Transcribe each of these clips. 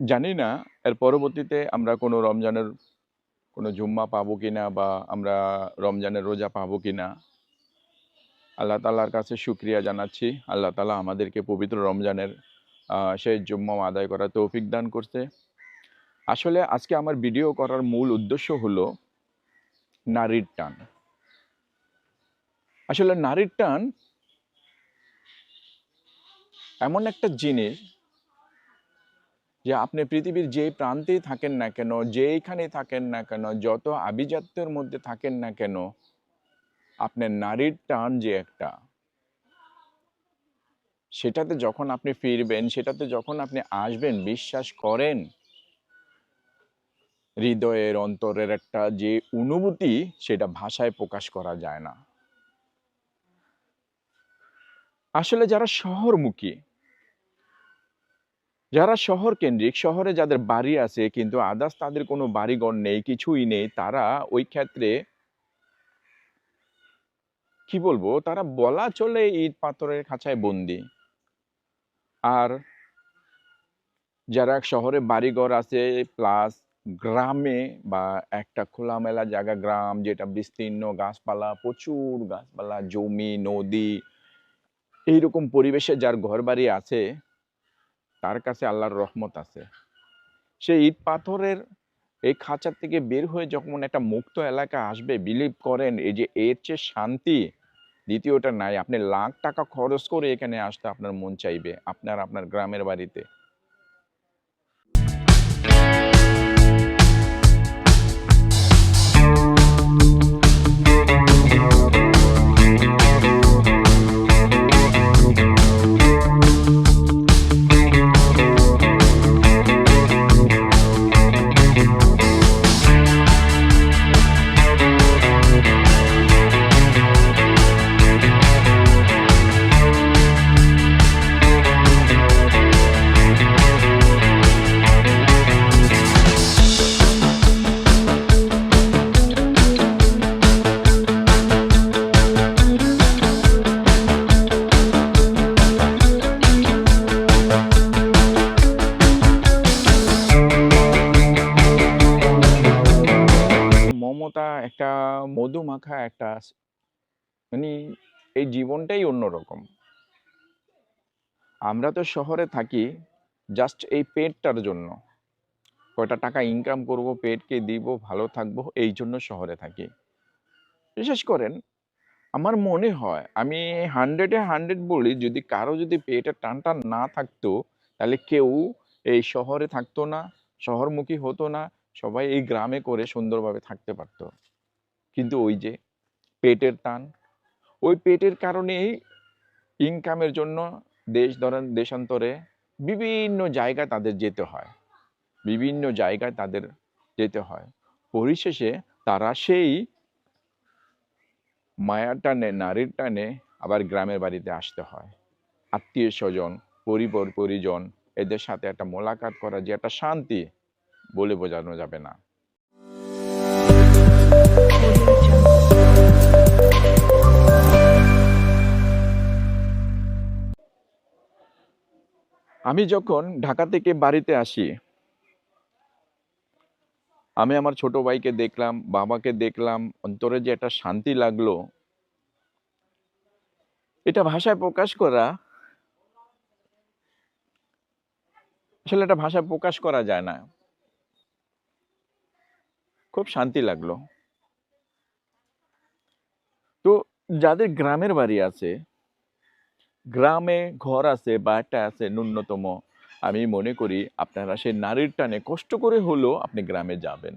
জানি না, এর পরবর্তীতে আমরা কোনো রমজানের কোনো জুম্মা পাবো কি না বা আমরা রমজানের রোজা পাবো কি না আল্লাহ তালার কাছে শুক্রিয়া জানাচ্ছি। আল্লাহ তালা আমাদেরকে পবিত্র রমজানের সেই জুম্মা আদায় করার তৌফিক দান করছে। আসলে আজকে আমার ভিডিও করার মূল উদ্দেশ্য হলো নারীর টান। আসলে নারীর টান এমন একটা জিনিস যে আপনি পৃথিবীর যেই প্রান্তেই থাকেন না কেন যেইখানে থাকেন না কেন, যত আভিজাত্যের মধ্যে থাকেন না কেন, আপনার নারীর টান যে একটা, সেটাতে যখন আপনি ফিরবেন, সেটাতে যখন আপনি আসবেন, বিশ্বাস করেন, হৃদয়ের অন্তরের একটা যে অনুভূতি, সেটা ভাষায় প্রকাশ করা যায় না। আসলে যারা শহরমুখী যারা শহর কেন্দ্রিক, শহরে যাদের বাড়ি আছে, কিন্তু আদার্স তাদের কোনো বাড়িঘর নেই, কিছুই নেই, তারা ওই ক্ষেত্রে কি বলব? তারা বলা চলে ইট পাথরের খাঁচায় বন্দি। আর যারা শহরে বাড়িঘর আছে প্লাস গ্রামে বা একটা খোলামেলা জায়গা, গ্রাম যেটা বিস্তীর্ণ গাছপালা, প্রচুর গাছপালা, জমি, নদী, এইরকম পরিবেশে যার ঘর বাড়ি আছে তার কাছে আল্লাহর রহমত আছে। সে ইট পাথরের এই খাঁচার থেকে বের হয়ে যখন একটা মুক্ত এলাকা আসবে বিলিভ করেন, এই যে এর চেয়ে শান্তি দ্বিতীয়টা নাই। আপনি লাখ টাকা খরচ করে এখানে আসতে আপনার মন চাইবে, আপনার আপনার গ্রামের বাড়িতে। মমতা একটা মধুমাখা একটা মানে এই জীবনটাই অন্যরকম। আমরা তো শহরে থাকি জাস্ট এই পেটটার জন্য। কয়টা টাকা ইনকাম করব, পেটকে দিব, ভালো থাকব, এই জন্য শহরে থাকি। বিশেষ করেন, আমার মনে হয়, আমি হান্ড্রেডে হান্ড্রেড বলি, যদি কারও যদি পেটের টানটা না থাকতো, তাহলে কেউ এই শহরে থাকতো না, শহরমুখী হতো না সবাই এই গ্রামে করে সুন্দরভাবে থাকতে পারতো। কিন্তু ওই যে পেটের টান, ওই পেটের কারণেই ইনকামের জন্য দেশ ধরেন, দেশান্তরে বিভিন্ন জায়গায় তাদের যেতে হয়। বিভিন্ন জায়গায় তাদের যেতে হয়। পরিশেষে তারা সেই মায়ার টানে, নারীর টানে আবার গ্রামের বাড়িতে আসতে হয়। আত্মীয় স্বজন পরিবার পরিজন এদের সাথে একটা মোলাকাত করা যে একটা শান্তি বলে বোঝানো যাবে না। আমি যখন ঢাকা থেকে বাড়িতে আসি, আমি আমার ছোট ভাইকে দেখলাম, বাবাকে দেখলাম, অন্তরে যে একটা শান্তি লাগল, এটা ভাষায় প্রকাশ করা, আসলে এটা ভাষায় প্রকাশ করা যায় না। খুব শান্তি লাগল। তো যাদের গ্রামের বাড়ি আছে, গ্রামে ঘর আছে বা একটা আছে ন্যূনতম, আমি মনে করি আপনারা সেই নারীর টানে কষ্ট করে হলেও আপনি গ্রামে যাবেন।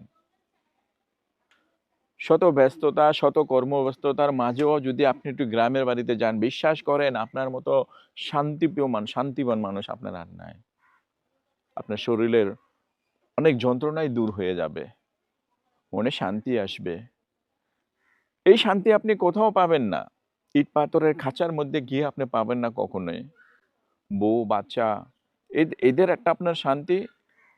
শত ব্যস্ততা, শত কর্মব্যস্ততার মাঝেও যদি আপনি একটু গ্রামের বাড়িতে যান, বিশ্বাস করেন আপনার মতো শান্তিপ্রিয় মান শান্তিবান মানুষ আপনার আর নাই। আপনার শরীরের অনেক যন্ত্রণাই দূর হয়ে যাবে। মনে শান্তি আসবে। এই শান্তি আপনি কোথাও পাবেন না। ইট পাথরের খাঁচার মধ্যে গিয়ে আপনি পাবেন না কখনোই। বউ, বাচ্চা, এদ- এদের একটা আপনার শান্তি।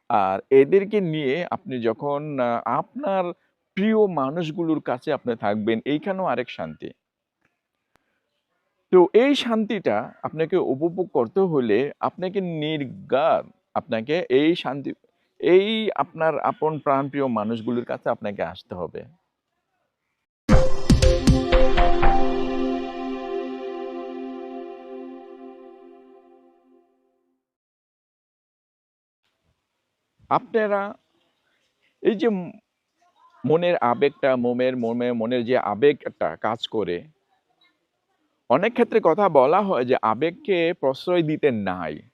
আর এদেরকে নিয়ে আপনি যখন আপনার প্রিয় মানুষগুলোর কাছে আপনি থাকবেন, এইখানেও আরেক শান্তি। তো এই শান্তিটা আপনাকে উপভোগ করতে হলে আপনাকে নির্গার আপনাকে এই শান্তি এই আপনার আপন প্রাণপ্রিয় মানুষগুলোর কাছে আপনাকে আসতে হবে। আপনারা এই যে মনের আবেগটা, মোমের মনে মনের যে আবেগ একটা কাজ করে, অনেক ক্ষেত্রে কথা বলা হয় যে আবেগকে প্রশ্রয় দিতে নাই।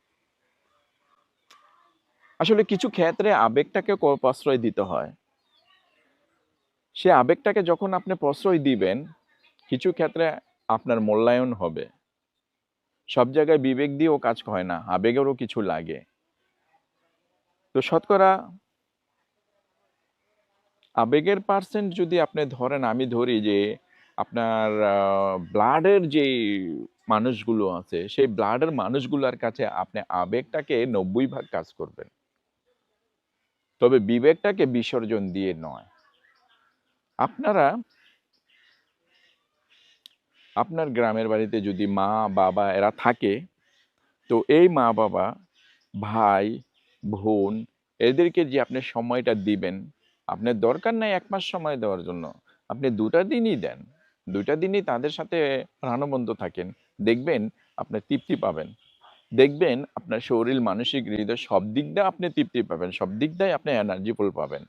আসলে কিছু ক্ষেত্রে আবেগটাকে প্রশ্রয় দিতে হয়। সে আবেগটাকে যখন আপনি প্রশ্রয় দিবেন, কিছু ক্ষেত্রে আপনার মূল্যায়ন হবে। সব জায়গায় বিবেক দিয়েও কাজ হয় না, আবেগেরও কিছু লাগে। তো শতকরা আবেগের পার্সেন্ট যদি আপনি ধরেন, আমি ধরি যে আপনার ব্লাডের যে মানুষগুলো আছে, সেই ব্লাডের মানুষগুলোর কাছে আপনি আবেগটাকে নব্বই ভাগ কাজ করবেন। তবে বিবেকটাকে বিসর্জন দিয়ে নয়। আপনারা আপনার গ্রামের বাড়িতে যদি মা, বাবা এরা থাকে, তো এই মা, বাবা, ভাই, বোন এদেরকে যে আপনি সময়টা দিবেন, আপনার দরকার নাই এক মাস সময় দেওয়ার জন্য। আপনি দুটা দিনই দেন। দুটা দিনই তাদের সাথে প্রাণবন্ত থাকেন। দেখবেন আপনি তৃপ্তি পাবেন। দেখবেন আপনার শরীর, মানসিক, হৃদয় সব দিক দিয়ে আপনি তৃপ্তি পাবেন, সব দিক দিয়ে আপনি এনার্জিফুল পাবেন।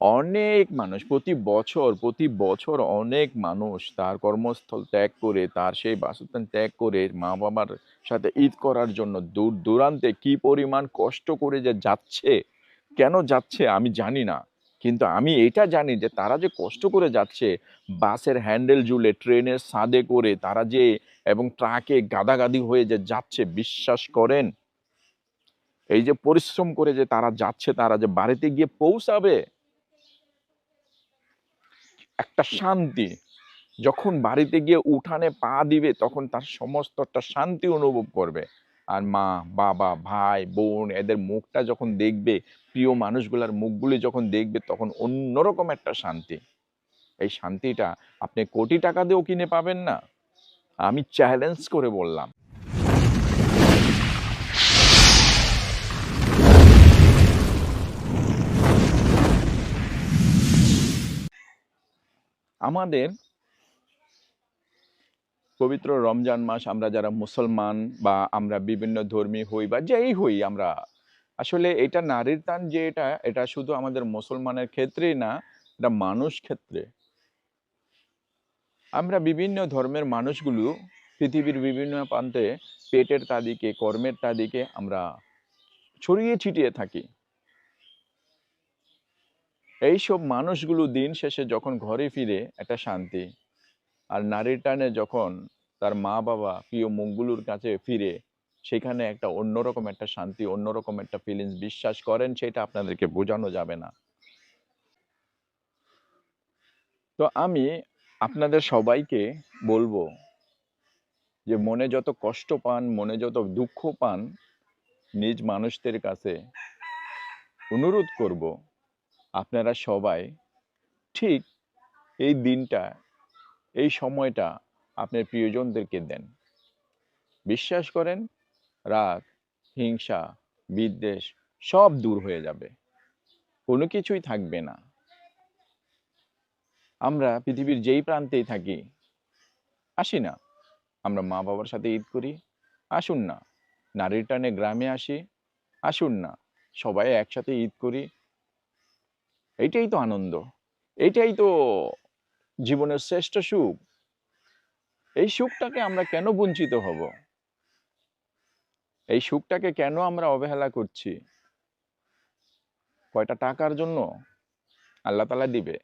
অনেক মানুষ প্রতি বছর প্রতি বছর অনেক মানুষ তার কর্মস্থল ত্যাগ করে, তার সেই বাসস্থান ত্যাগ করে মা বাবার সাথে ঈদ করার জন্য দূর দূরান্তে কি পরিমাণ কষ্ট করে যে যাচ্ছে, কেন যাচ্ছে আমি জানি না। কিন্তু আমি এটা জানি যে তারা যে কষ্ট করে যাচ্ছে, বাসের হ্যান্ডেল ঝুলে, ট্রেনের সাদে করে তারা যে এবং ট্রাকে গাদাগাদি হয়ে যে যাচ্ছে, বিশ্বাস করেন? এই যে পরিশ্রম করে যে তারা যাচ্ছে, তারা যে বাড়িতে গিয়ে পৌঁছাবে? একটা শান্তি, যখন বাড়িতে গিয়ে উঠানে পা দিবে, তখন তার সমস্ত একটা শান্তি অনুভব করবে। আর মা, বাবা, ভাই, বোন এদের মুখটা যখন দেখবে, প্রিয় মানুষগুলার মুখগুলি যখন দেখবে, তখন অন্যরকম একটা শান্তি। এই শান্তিটা আপনি কোটি টাকা দিয়েও কিনে পাবেন না। আমি চ্যালেঞ্জ করে বললাম। আমাদের পবিত্র রমজান মাস আমরা যারা মুসলমান বা আমরা বিভিন্ন ধর্মী হই বা যেই হই আমরা, আসলে এটা নারীর টান যে এটা এটা শুধু আমাদের মুসলমানের ক্ষেত্রেই না, এটা মানুষ ক্ষেত্রে। আমরা বিভিন্ন ধর্মের মানুষগুলো পৃথিবীর বিভিন্ন প্রান্তে পেটের তাদিকে, কর্মের তাদিকে আমরা ছড়িয়ে ছিটিয়ে থাকি। এইসব মানুষগুলো দিন শেষে যখন ঘরে ফিরে, একটা শান্তি। আর নারীর টানে যখন তার মা বাবা প্রিয় মুখগুলোর কাছে ফিরে, সেখানে একটা অন্যরকম একটা শান্তি, অন্যরকম একটা ফিলিংস বিশ্বাস করেন, সেটা আপনাদেরকে বোঝানো যাবে না। তো আমি আপনাদের সবাইকে বলব যে, মনে যত কষ্ট পান, মনে যত দুঃখ পান, নিজ মানুষদের কাছে অনুরোধ করব, আপনারা সবাই ঠিক এই দিনটা এই সময়টা আপনার প্রিয়জনদেরকে দেন। বিশ্বাস করেন, রাগ, হিংসা, বিদ্বেষ সব দূর হয়ে যাবে। কোনো কিছুই থাকবে না। আমরা পৃথিবীর যেই প্রান্তেই থাকি, আসি না। আমরা মা বাবার সাথে ঈদ করি, আসুন না। নারীর টানে গ্রামে আসি, আসুন না। সবাই একসাথে ঈদ করি। এইটাই তো আনন্দ। এইটাই তো জীবনের শ্রেষ্ঠ সুখ, এই সুখটাকে আমরা কেন বঞ্চিত হব? এই সুখটাকে কেন আমরা অবহেলা করছি? কয়টা টাকার জন্য? আল্লাহ তালা দিবে।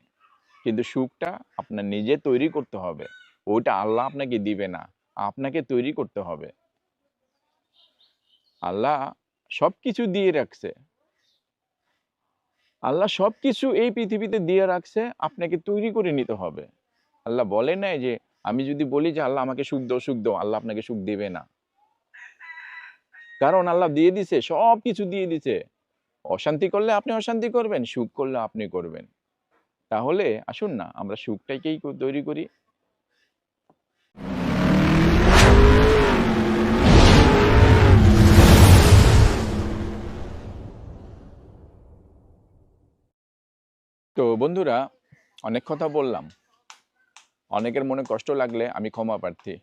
কিন্তু সুখটা আপনার নিজে তৈরি করতে হবে। ওইটা আল্লাহ আপনাকে দিবে না, আপনাকে তৈরি করতে হবে। আল্লাহ সব কিছু দিয়ে রাখছে। আল্লাহ সব কিছু এই পৃথিবীতে দিয়ে রাখছে, আপনাকে তৈরি করে নিতে হবে। আল্লাহ বলে নাই যে, আমি যদি বলি যে, আল্লাহ আমাকে সুখ দাও সুখ দাও, আল্লাহ আপনাকে সুখ দেবে না। কারণ আল্লাহ দিয়ে দিছে সব কিছু দিয়ে দিছে। অশান্তি করলে আপনি অশান্তি করবেন, সুখ করলে আপনি করবেন। তাহলে আসুন না, আমরা সুখটাকেই তৈরি করি। তো বন্ধুরা, অনেক কথা বললাম। অনেকের মনে কষ্ট লাগলে আমি ক্ষমা প্রার্থী।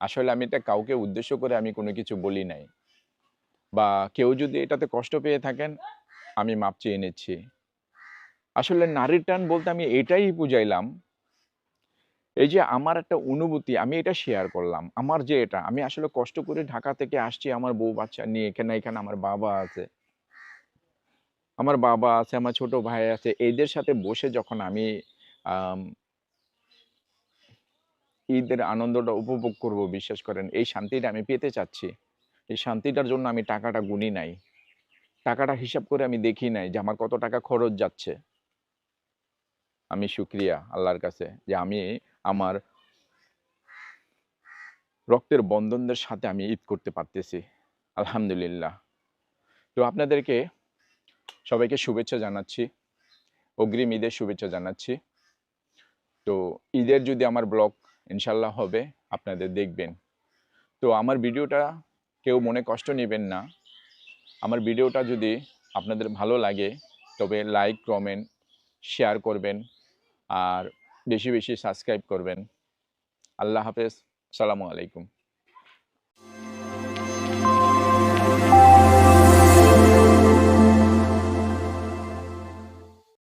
আসলে আমি এটা কাউকে উদ্দেশ্য করে আমি কোনো কিছু বলি নাই। বা কেউ যদি এটাতে কষ্ট পেয়ে থাকেন, আমি মাপ চেয়ে নিচ্ছি। আসলে নারীর টান বলতে আমি এটাই বুঝাইলাম। এই যে আমার একটা অনুভূতি, আমি এটা শেয়ার করলাম। আমার যে এটা, আমি আসলে কষ্ট করে ঢাকা থেকে আসছি, আমার বউ বাচ্চা নিয়ে, এখানে এখানে আমার বাবা আছে। আমার বাবা আছে, আমার ছোট ভাই আছে, এদের সাথে বসে যখন আমি ঈদের আনন্দটা উপভোগ করব, বিশ্বাস করেন, এই শান্তিটা আমি পেতে চাচ্ছি। এই শান্তিটার জন্য আমি টাকাটা গুনি নাই। টাকাটা হিসাব করে আমি দেখি নাই যে আমার কত টাকা খরচ যাচ্ছে। আমি শুক্রিয়া আল্লাহর কাছে যে আমি আমার রক্তের বন্ধনদের সাথে আমি ঈদ করতে পারতেছি। আলহামদুলিল্লাহ। তো আপনাদেরকে সবাইকে শুভেচ্ছা জানাচ্ছি। অগ্রিম ঈদের শুভেচ্ছা জানাচ্ছি। তো ঈদের যদি আমার ব্লগ ইনশাল্লাহ হবে, আপনাদের দেখবেন। তো আমার ভিডিওটা কেউ মনে কষ্ট নেবেন না। আমার ভিডিওটা যদি আপনাদের ভালো লাগে, তবে লাইক, কমেন্ট, শেয়ার করবেন আর বেশি বেশি সাবস্ক্রাইব করবেন। আল্লাহ হাফেজ। সালামু আলাইকুম।